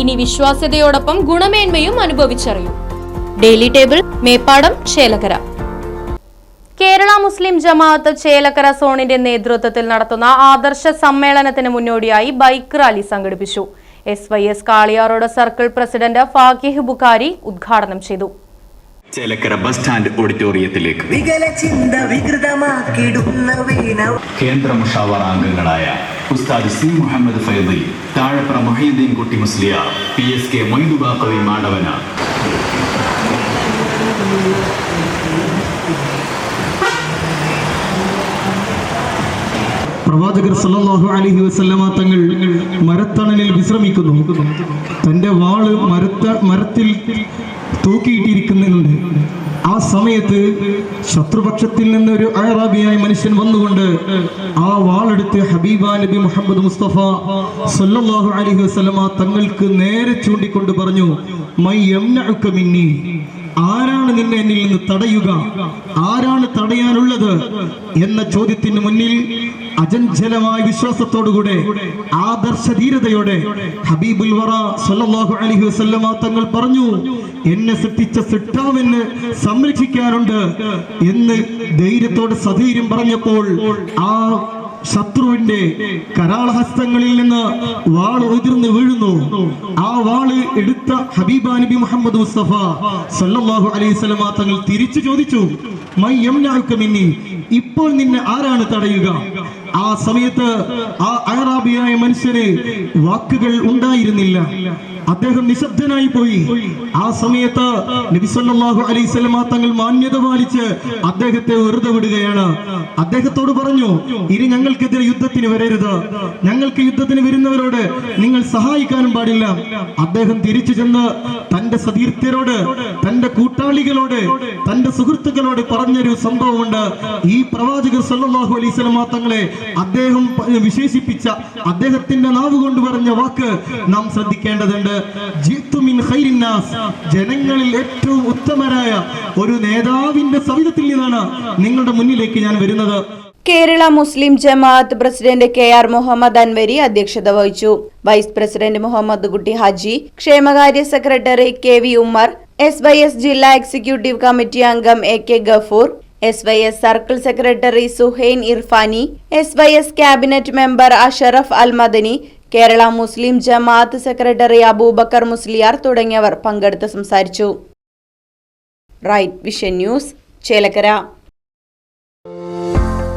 ഇനി വിശ്വാസ്യതയോടൊപ്പം ഗുണമേന്മയും അനുഭവിച്ചറിയൂ. Daily table Meppadam Chelakkara. Kerala Muslim Jamaat Chelakkara സോണിന്റെ നേതൃത്വത്തിൽ നടത്തുന്ന ആദർശ സമ്മേളനത്തിന് മുന്നോടിയായി ബൈക്ക് റാലി സംഘടിപ്പിച്ചു. S Y S Kaliyarode circle president Faqih Bukhari ഉദ്ഘാടനം ചെയ്തു. ചേലക്കര ബസ് സ്റ്റാൻഡ് ഓഡിറ്റോറിയത്തിലേക്ക്. കേന്ദ്ര മുഷാവറ അംഗങ്ങളായ ഉസ്താദ് C Muhammad Faizy Thazhapra Mohiyuddin Kutty Musliyar P S K Moidubaqavi Madavana. പ്രവാചകർ സല്ലാഹു അലൈഹി വസ്ലമ തങ്ങൾ മരത്തണലിൽ വിശ്രമിക്കുന്നു. തന്റെ വാൾ മരത്ത മരത്തിൽ തൂക്കിയിട്ടിരിക്കുന്നുണ്ട്. ആ സമയത്ത് ശത്രുപക്ഷത്തിൽ നിന്ന് ഒരു അയറാബിയായ മനുഷ്യൻ വന്നുകൊണ്ട് ആ വാളെടുത്ത് ഹബീബ നബി മുഹമ്മദ് മുസ്തഫ സല്ലല്ലാഹു അലൈഹി വസല്ലമ തങ്ങൾക്ക് നേരെ ചൂണ്ടിക്കൊണ്ട് പറഞ്ഞു മൈ എം മിന്നി. ആരാണ് നിന്നെ എന്നിൽ നിന്ന് തടയുക? ആരാണ് തടയാനുള്ളത്? എന്ന ചോദ്യത്തിന് മുന്നിൽ അജഞ്ചലമായ വിശ്വാസത്തോടുകൂടെ ആദർശധീരതയോടെ ഹബീബുൽ വറ സല്ലല്ലാഹു അലൈഹി വസല്ലമ തങ്ങൾ പറഞ്ഞു എന്നെ സൃഷ്ടിച്ച സിട്ടാവെന്ന് സംരക്ഷിക്കാനുണ്ട് എന്ന് ധൈര്യത്തോടെ സധൈര്യം പറഞ്ഞപ്പോൾ ആ ശത്രുവിന്റെ കരാളഹസ്തങ്ങളിൽ നിന്ന് വാൾ ഉതിർന്ന് വീഴുന്നു. ആ വാൾ എടുത്ത ഹബീബ നബി മുഹമ്മദ് മുസ്തഫ സല്ലല്ലാഹു അലൈഹി സ്വലമ തങ്ങൾ തിരിച്ചു ചോദിച്ചു മൈ മിന്നി ഇപ്പോൾ നിന്നെ ആരാണ് തടയുക? ആ സമയത്ത് ആ അഹറാബിയായ മനുഷ്യന് വാക്കുകൾ ഉണ്ടായിരുന്നില്ല. അദ്ദേഹം നിശബ്ദനായി പോയി. ആ സമയത്ത് നബി സല്ലല്ലാഹു അലൈഹി സ്വലമ തങ്ങൾ മാന്യത പാലിച്ച് അദ്ദേഹത്തെ വെറുതെ വിടുകയാണ്. അദ്ദേഹത്തോട് പറഞ്ഞു ഇനി ഞങ്ങൾക്കെതിരെ യുദ്ധത്തിന് വരരുത്. ഞങ്ങൾക്ക് യുദ്ധത്തിന് വരുന്നവരോട് നിങ്ങൾ സഹായിക്കാനും പാടില്ല. അദ്ദേഹം തിരിച്ചു ചെന്ന് തന്റെ സതീർത്ഥ്യരോട് തന്റെ കൂട്ടാളികളോട് തന്റെ സുഹൃത്തുക്കളോട് പറഞ്ഞൊരു സംഭവമുണ്ട്. ഈ പ്രവാചകർ സല്ലാഹു മാത്തങ്ങളെ തങ്ങളെ അദ്ദേഹം വിശേഷിപ്പിച്ച അദ്ദേഹത്തിന്റെ നാവ് കൊണ്ട് പറഞ്ഞ വാക്ക് നാം ശ്രദ്ധിക്കേണ്ടതുണ്ട്. ജനങ്ങളിൽ ഏറ്റവും ഉത്തമരായ ഒരു നേതാവിന്റെ സവിധത്തിൽ നിന്നാണ് നിങ്ങളുടെ മുന്നിലേക്ക് ഞാൻ വരുന്നത്. Kerala Muslim Jamaat president K R Muhammad Anwari അധ്യക്ഷത വഹിച്ചു. വൈസ് പ്രസിഡന്റ് മുഹമ്മദ് കുട്ടി ഹാജി ക്ഷേമകാര്യ secretary K V Ummer S Y S ജില്ലാ എക്സിക്യൂട്ടീവ് കമ്മിറ്റി അംഗം A K Gafoor S Y S circle secretary Suhain Irfani S Y S cabinet member Ashraf Al Madani Kerala Muslim Jamaat secretary Aboobacker Musliyar തുടങ്ങിയവർ പങ്കെടുത്ത് സംസാരിച്ചു. Right vision news Chelakkara.